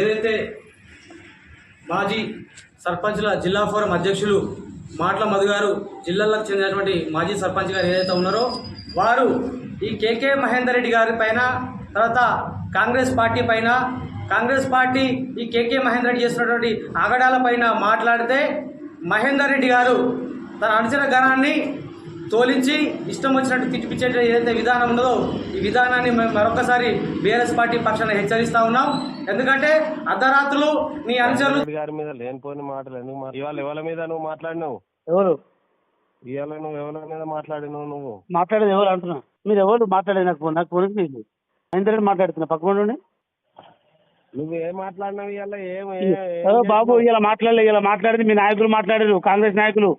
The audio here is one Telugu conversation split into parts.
ఏదైతే మాజీ సర్పంచ్ల జిల్లా ఫోరం అధ్యక్షులు మాటల మధు గారు జిల్లాలకు చెందినటువంటి మాజీ సర్పంచ్ గారు ఏదైతే ఉన్నారో వారు ఈ కేకే మహేందర్ రెడ్డి గారి పైన తర్వాత కాంగ్రెస్ పార్టీ పైన కాంగ్రెస్ పార్టీ ఈ కేకే మహేందర్ రెడ్డి చేసినటువంటి ఆగడాల పైన మాట్లాడితే మహేందర్ రెడ్డి గారు తన అనుచర గణాన్ని తోలించి ఇష్టం వచ్చినట్టు తిట్టిపించే ఏదైతే విధానం ఉన్నదో ఈ విధానాన్ని మేము మరొకసారి బీఆర్ఎస్ పార్టీ పక్షాన హెచ్చరిస్తా ఉన్నాం. ఎందుకంటే అర్ధరాత్రులు నీ అనుచరులు గారి మీద లేనిపోని మాటలు ఎందుకు మా- ఇవాళ ఎవరి మీద నువ్వు మాట్లాడినావు? ఎవరు? ఇవాళ నువ్వు ఎవరి మీద మాట్లాడినావు నువ్వు? మాట్లాడేది ఎవరు అంటున్నా? మీరు ఎవరు మాట్లాడేది నాకు నాకు ఫోన్ నీకు? ఇంతరెడ్డి మాట్లాడుతున్నా. పక్క నుండి నువ్వు ఏం మాట్లాడినావు ఇవాళ? ఏం బాబు? ఇలా మాట్లాడలే ఇలా మాట్లాడింది మీ నాయకులు మాట్లాడారు. కాంగ్రెస్ నాయకులు.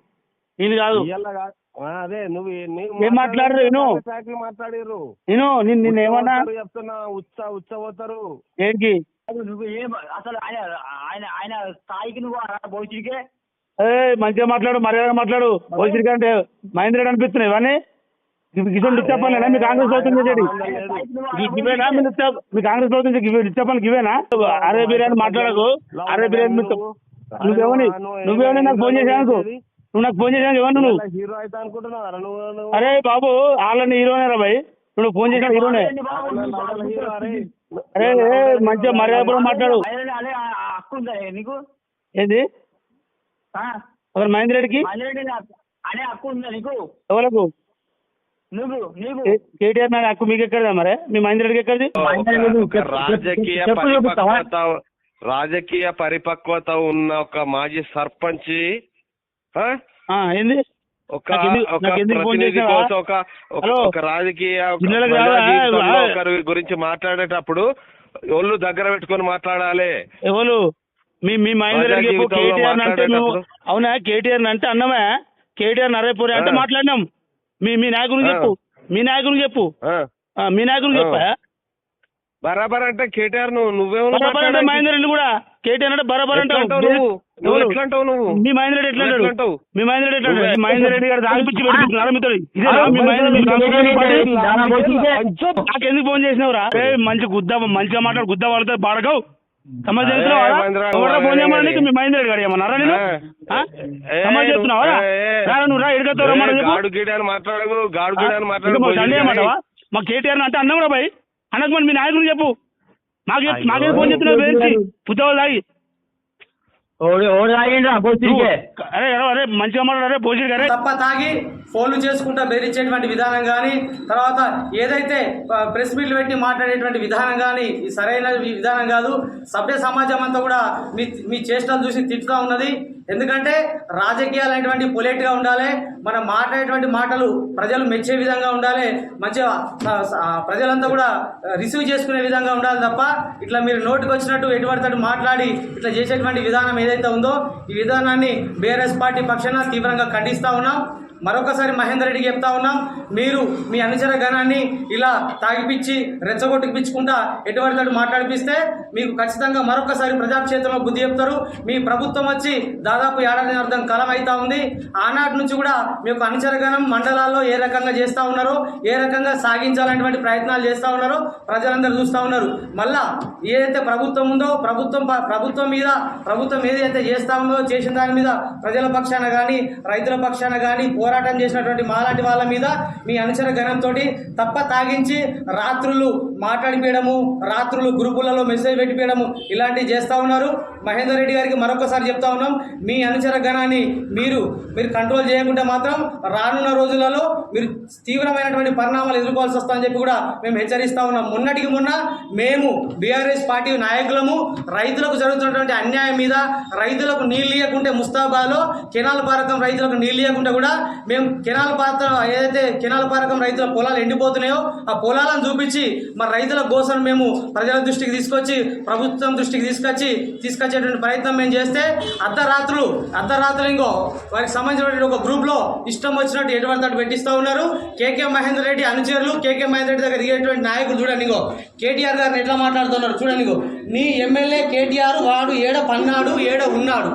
నేను కాదు. ఇవాళ అదే నువ్వు ఏ- మాట్లాడరు, మాట్లాడిర్రు నేను నిన్ను ఏమన్నా చెప్తున్నా ఉచ్చ ఉచ్చ పోతారు ఏంటి నువ్వు ఏం అసలు ఆయన ఆయన ఆయన స్థాయికి నువ్వు భవిష్యత్తుకే ఏ మంచిగా మాట్లాడు మర్యాదగా మాట్లాడు. పోలీసులకి అంటే మహేంద్ర రెడ్డి అనిపిస్తున్నాయి ఇవన్నీ? మీ కాంగ్రెస్ ప్రభుత్వం చేసేది మీ కాంగ్రెస్ ప్రభుత్వం ఇచ్చేపనులు ఇవేనా? అరే బిర్యానీ మాట్లాడకు. అరే బిర్యానీ నువ్వేమని నువ్వేమని నాకు ఫోన్ చేసాను నువ్వు నాకు ఫోన్ చేసాను ఎవరు నువ్వు? హీరో అయితే అనుకుంటున్నావు నువ్వు అరే బాబు వాళ్ళని హీరోనే రా భయ్. నువ్వు ఫోన్ చేసిన హీరోనే. అరే ఏ, మంచిగా మర్యాదపూర్వకంగా మాట్లాడు. అదే నీకు? ఏంది? ఆ? ఒక మహేంద్ర రెడ్డికి? అనే హక్కు ఉందా నీకు? ఎవరికి నువ్వు నీకు? కేటీఆర్ నా హక్కు మీకు ఎక్కడదా మరి? మీ మహేంద్ర రెడ్డికి ఎక్కడిది? రాజకీయ? పరిపక్వత రాజకీయ పరిపక్వత ఉన్న ఒక మాజీ సర్పంచ్ ఏంది ఒక ఒక? కోసం ఒక రాజకీయ గురించి మాట్లాడేటప్పుడు ఒళ్ళు దగ్గర పెట్టుకొని మాట్లాడాలి. ఎవరు? మీ మీ మహేందర్ కేటీఆర్ అంటే మాట్లాడేటప్పుడు. అవునా? కేటీఆర్ అంటే అన్నమే. కేటీఆర్ నరేపూరి అంటే. మాట్లాడినాం. మీ మీ నాయకులు ఆ. చెప్పు. మీ నాయకులు చెప్పు. మీ నాయకులు ఆ. చెప్పా? బరాబర్ అంటే కేటీఆర్ నువ్వు అంటే మహేందర్ రెడ్డి కూడా. కేటీఆర్ అంటే బరాబర్ అంటావు నువ్వు? నువ్వు? ఎట్లా అంటావు నువ్వు? మీ మహేందర్ రెడ్డి ఎట్లా నువ్వు అంటావు? మీ మహేందర్ రెడ్డి ఎట్లా అంటాడు? నువ్వే. ఈ మహేందర్ రెడ్డి గారు దాగిపిచ్చి పెట్టుకుంటున్నారా మీతో ఇదేనా మీ మహేందర్ రెడ్డి కాంగ్రెస్ పార్టీ? నాకు ఎందుకు ఫోన్ చేసినావురా? మంచి గుద్ద మంచిగా మాట్లాడు గుద్ద వాళ్ళతో బాడగవు సమాజ్ చేస్తున్నావా? ఫోన్ చేయమని మీ మహేందర్ రెడ్డి గారు ఏమన్నారా నేను? సమాజ్ చేస్తున్నావా? నువ్వు రా ఎడుగుతావు మాట్లాడకు గాడు మాట్లాడకు మా కేటీఆర్ అంటే అన్నాం రా భయ్ అనకు మరి మీ నాయకులు చెప్పు. మాకే మాకే ఫోన్ చెప్తున్నావు బెదిరించి తాగి అరే అరే, అరే మంచిగా మాట్లాడు అరే భోజీ గారే తప్ప తాగి ఫోన్లు చేసుకుంటా బెదిరించేటువంటి విధానం కానీ తర్వాత ఏదైతే ప్రెస్ మీట్లు పెట్టి మాట్లాడేటువంటి విధానం కానీ ఈ సరైన విధానం కాదు. సభ్య సమాజం అంతా కూడా మీ మీ చేష్టలు చూసి తిట్టుతూ ఉన్నది. ఎందుకంటే రాజకీయాలు అనేటువంటి పొలేట్గా ఉండాలి మనం మాట్లాడేటువంటి మాటలు ప్రజలు మెచ్చే విధంగా ఉండాలి మంచిగా ప్రజలంతా కూడా రిసీవ్ చేసుకునే విధంగా ఉండాలి తప్ప ఇట్లా మీరు నోటికి వచ్చినట్టు ఎటువంటి మాట్లాడి ఇట్లా చేసేటువంటి విధానం ఏదైతే ఉందో ఈ విధానాన్ని బీఆర్ఎస్ పార్టీ పక్షాన తీవ్రంగా ఖండిస్తూ ఉన్నాం. మరొకసారి మహేందర్ రెడ్డికి చెప్తా ఉన్నాం మీరు మీ అనుచర గణాన్ని ఇలా తాగిపిచ్చి రెచ్చగొట్టిపించుకుంటా ఎటువంటి మాట్లాడిపిస్తే మీకు ఖచ్చితంగా మరొకసారి ప్రజాక్షేత్రంలో బుద్ధి చెప్తారు. మీ ప్రభుత్వం వచ్చి దాదాపు ఏడాది అర్థం కాలం అవుతా ఉంది. ఆనాటి నుంచి కూడా మీ యొక్క అనుచర గణం మండలాల్లో ఏ రకంగా చేస్తూ ఉన్నారో ఏ రకంగా సాగించాలనేటువంటి ప్రయత్నాలు చేస్తూ ఉన్నారో ప్రజలందరూ చూస్తూ ఉన్నారు. మళ్ళా ఏదైతే ప్రభుత్వం ఉందో ప్రభుత్వం ప- ప్రభుత్వం మీద ప్రభుత్వం ఏదైతే చేస్తా ఉందో చేసిన దాని మీద ప్రజల పక్షాన కానీ రైతుల పక్షాన కానీ పోరాటం చేసినటువంటి మాలాంటి వాళ్ళ మీద మీ అనుచర గణంతో తప్ప తాగించి రాత్రులు మాట్లాడిపోయడము రాత్రులు గ్రూపులలో మెసేజ్ పెట్టిపోయడము ఇలాంటివి చేస్తూ ఉన్నారు. మహేందర్ రెడ్డి గారికి మరొకసారి చెప్తా ఉన్నాం. మీ అనుచర గణాన్ని మీరు మీరు కంట్రోల్ చేయకుంటే మాత్రం రానున్న రోజులలో మీరు తీవ్రమైనటువంటి పరిణామాలు ఎదుర్కోవాల్సి వస్తుందని చెప్పి కూడా మేము హెచ్చరిస్తా ఉన్నాం. మొన్నటికి మొన్న మేము బీఆర్ఎస్ పార్టీ నాయకులము రైతులకు జరుగుతున్నటువంటి అన్యాయం మీద రైతులకు నీళ్ళు ఇవ్వకుంటే ముస్తాబాలో కెనాల్ పారకం రైతులకు నీళ్ళు ఇవ్వకుండా కూడా మేము కెనాల్ పాత్ర ఏదైతే కెనాల్ పారకం రైతుల పొలాలు ఎండిపోతున్నాయో ఆ పొలాలను చూపించి మా రైతుల కోసం మేము ప్రజల దృష్టికి తీసుకొచ్చి ప్రభుత్వం దృష్టికి తీసుకొచ్చి తీసుకొచ్చి తీసుకొచ్చేటువంటి ప్రయత్నం మేము చేస్తే అర్ధరాత్రులు అర్ధరాత్రులు ఇంకో వారికి సంబంధించినటువంటి ఒక గ్రూప్లో ఇష్టం వచ్చినట్టు ఎటువంటి అటు పెట్టిస్తూ ఉన్నారు. కేకే మహేందర్ రెడ్డి అనుచరులు కేకే మహేందర్ రెడ్డి దగ్గర దిగేటువంటి నాయకులు చూడండి ఇంకో. కేటీఆర్ గారిని ఎట్లా మాట్లాడుతున్నారు చూడండి ఇంకో. నీ ఎమ్మెల్యే కేటీఆర్ వాడు ఏడ పన్నాడు ఏడ ఉన్నాడు?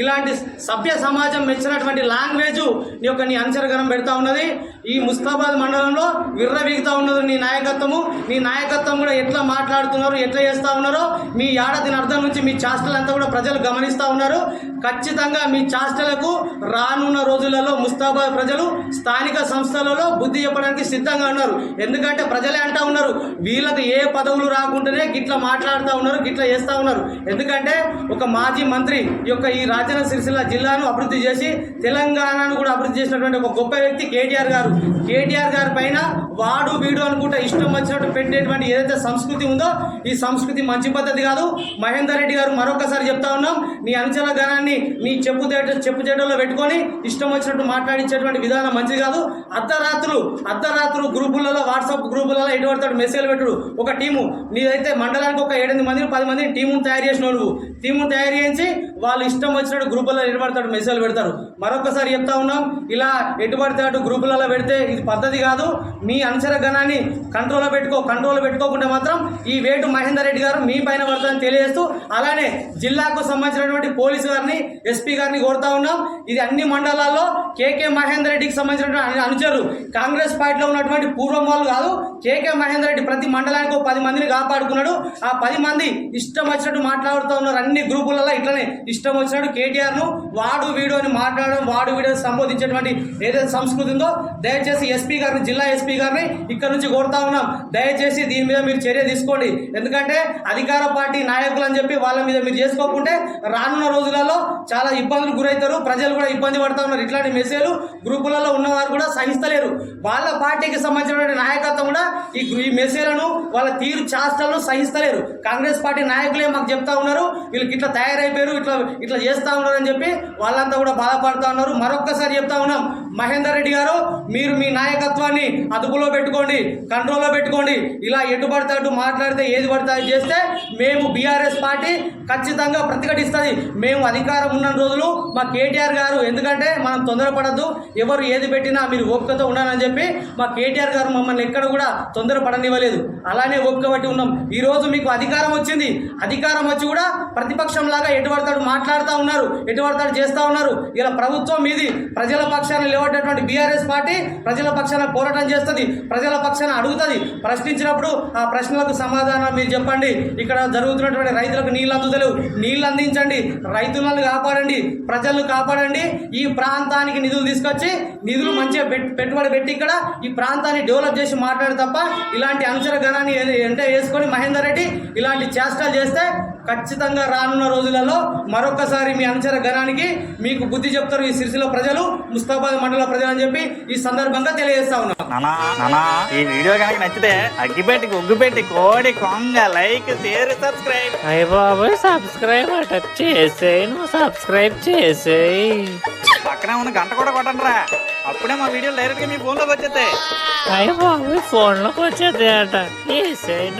ఇలాంటి సభ్య సమాజం మెచ్చినటువంటి లాంగ్వేజ్ నీ యొక్క నీ అనుచరగణం పెడతా ఉన్నది. ఈ ముస్తాబాద్ మండలంలో విర్రవీగుతా ఉన్నది నీ నాయకత్వము. నీ నాయకత్వం కూడా ఎట్లా మాట్లాడుతున్నారు ఎట్లా చేస్తా ఉన్నారో మీ ఏడాది అర్థం నుంచి మీ చేష్టలంతా కూడా ప్రజలు గమనిస్తూ ఉన్నారు. ఖచ్చితంగా మీ చాష్టలకు రానున్న రోజులలో ముస్తాబాద్ ప్రజలు స్థానిక సంస్థలలో బుద్ధి చెప్పడానికి సిద్ధంగా ఉన్నారు. ఎందుకంటే ప్రజలే అంటా ఉన్నారు వీళ్ళకి ఏ పదవులు రాకుండానే గిట్లా మాట్లాడుతూ ఉన్నారు గిట్లా చేస్తూ ఉన్నారు. ఎందుకంటే ఒక మాజీ మంత్రి ఈ యొక్క ఈ రాజన్న సిరిసిల్ల జిల్లాను అభివృద్ధి చేసి తెలంగాణను కూడా అభివృద్ధి చేసినటువంటి ఒక గొప్ప వ్యక్తి కేటీఆర్ గారు. కేటీఆర్ గారి పైన వాడు వీడు అనుకుంటే ఇష్టం వచ్చినట్టు పెట్టేటువంటి ఏదైతే సంస్కృతి ఉందో ఈ సంస్కృతి మంచి పద్ధతి కాదు. మహేందర్ రెడ్డి గారు మరొకసారి చెప్తా ఉన్నాం నీ అంచెల గణాన్ని నీ చెప్పు తేట చెప్పు చేయడంలో పెట్టుకొని ఇష్టం వచ్చినట్టు మాట్లాడించేటువంటి విధానం మంచిది కాదు. అర్ధరాత్రులు అర్ధరాత్రులు గ్రూపులలో వాట్సాప్ గ్రూపులలో ఎటు పడతాడు మెసేజ్లు పెట్టుడు. ఒక టీము నీదైతే మండలానికి ఒక ఏడెనిమిది మంది పది మంది టీమును తయారు చేసిన నువ్వు. టీమును తయారు చేయించి వాళ్ళు ఇష్టం వచ్చినట్టు గ్రూపులలో ఎటు మెసేజ్లు పెడతారు. మరొకసారి చెప్తా ఉన్నాం ఇలా ఎటు అటు గ్రూపులలో పెడితే ఇది పద్ధతి కాదు. మీ అనుచర గణాన్ని కంట్రోల్లో పెట్టుకో కంట్రోల్లో పెట్టుకోకుండా మాత్రం ఈ వేటు మహేందర్ రెడ్డి గారు మీ పైన పడుతుందని తెలియజేస్తూ అలానే జిల్లాకు సంబంధించినటువంటి పోలీసు గారిని ఎస్పీ గారిని కోరుతా ఉన్నాం. ఇది అన్ని మండలాల్లో కేకే మహేందర్ రెడ్డికి సంబంధించినటువంటి అనుచరులు. కాంగ్రెస్ పార్టీలో ఉన్నటువంటి పూర్వం వాళ్ళు కాదు కేకే మహేందర్ రెడ్డి ప్రతి మండలానికి ఒక పది మందిని కాపాడుకున్నాడు. ఆ పది మంది ఇష్టం వచ్చినట్టు మాట్లాడుతూ ఉన్నారు. అన్ని గ్రూపులలో ఇట్లనే ఇష్టం వచ్చినట్టు కేటీఆర్ను వాడు వీడు అని మాట్లాడడం వాడు వీడు సంబోధించేటువంటి ఏదైతే సంస్కృతి ఉందో దయచేసి ఎస్పీ గారిని జిల్లా ఎస్పీ గారిని ఇక్కడ నుంచి కోరుతా ఉన్నాం. దయచేసి దీని మీద మీరు చర్య తీసుకోండి. ఎందుకంటే అధికార పార్టీ నాయకులు అని చెప్పి వాళ్ళ మీద మీరు చేసుకోకుంటే రానున్న రోజులలో చాలా ఇబ్బందులు గురవుతారు. ప్రజలు కూడా ఇబ్బంది పడతా ఉన్నారు. ఇట్లాంటి మెసేజ్లు గ్రూపులలో ఉన్నవారు కూడా సహిస్తలేరు. వాళ్ళ పార్టీకి సంబంధించినటువంటి నాయకత్వం కూడా ఈ ఈ మెసేజ్లను వాళ్ళ తీరు చాష్టలను సహిస్తలేరు. కాంగ్రెస్ పార్టీ నాయకులే మాకు చెప్తా ఉన్నారు. వీళ్ళకి ఇట్లా తయారైపోయారు ఇట్లా ఇట్లా చేస్తూ ఉన్నారని చెప్పి వాళ్ళంతా కూడా బాధపడుతూ ఉన్నారు. మరొక్కసారి చెప్తా ఉన్నాం. మహేందర్ రెడ్డి గారు మీరు మీ నాయకత్వాన్ని అదుపులో పెట్టుకోండి కంట్రోల్లో పెట్టుకోండి. ఇలా ఎటు పడితే అటు మాట్లాడితే ఏది పడితే చేస్తే మేము బీఆర్ఎస్ పార్టీ ఖచ్చితంగా ప్రతిఘటిస్తుంది. మేము అధికారం ఉన్న రోజులు మా కేటీఆర్ గారు ఎందుకంటే మనం తొందరపడద్దు. ఎవరు ఏది పెట్టినా మీరు ఓపికతో ఉండాలని చెప్పి మా కేటీఆర్ గారు మమ్మల్ని ఎక్కడ కూడా తొందరపడనివ్వలేదు. అలానే ఓపిక బట్టి ఉన్నాం. ఈరోజు మీకు అధికారం వచ్చింది. అధికారం వచ్చి కూడా ప్రతిపక్షం లాగా ఎటు పడతాడు మాట్లాడుతూ ఉన్నారు ఎటువంటి చేస్తూ ఉన్నారు. ఇలా ప్రభుత్వం మీది ప్రజల పక్షాన లేవటటువంటి బీఆర్ఎస్ పార్టీ ప్రజల పక్షాన పోరాటం చేస్తుంది ప్రజల పక్షాన అడుగుతుంది. ప్రశ్నించినప్పుడు ఆ ప్రశ్నలకు సమాధానం మీరు చెప్పండి. ఇక్కడ జరుగుతున్నటువంటి రైతులకు నీళ్ళు అందుతలేవు. నీళ్ళు అందించండి. రైతులను కాపాడండి. ప్రజలను కాపాడండి. ఈ ప్రాంతానికి నిధులు తీసుకొచ్చి నిధులు మంచిగా పెట్టుబడి పెట్టి ఇక్కడ ఈ ప్రాంతాన్ని డెవలప్ చేసి మాట్లాడు తప్ప ఇలాంటి అనుచర గణాన్ని ఎంట వేసుకొని మహేందర్ రెడ్డి ఇలాంటి చేష్టాలు చేస్తే ఖచ్చితంగా రానున్న రోజులలో మరొకసారి మీ అనుచర గణానికి మీకు బుద్ధి చెప్తారు ఈ సిరిసిల్ల ప్రజలు ముస్తాబాద్ మండల ప్రజలు అని చెప్పి ఈ సందర్భంగా తెలియజేస్తా ఉన్నాం. నానా నానా ఈ వీడియో కనుక నచ్చితే అగ్గిపెట్టి గుగ్గుపెట్టి కోడి కొంగ లైక్ షేర్ సబ్స్క్రైబ్. అయ్య బాబోయ్ సబ్స్క్రైబ్ అట చేసేయి నువ్వు సబ్స్క్రైబ్ చేసేయి. పక్కనే ఉన్న గంట కూడా కొట్టండి రా అప్పుడే మా వీడియోలు డైరెక్ట్గా మీ ఫోన్లోకి వచ్చేస్తాయి. అయ్య బాబోయ్ ఫోన్లోకి వచ్చేది అట చేసేయి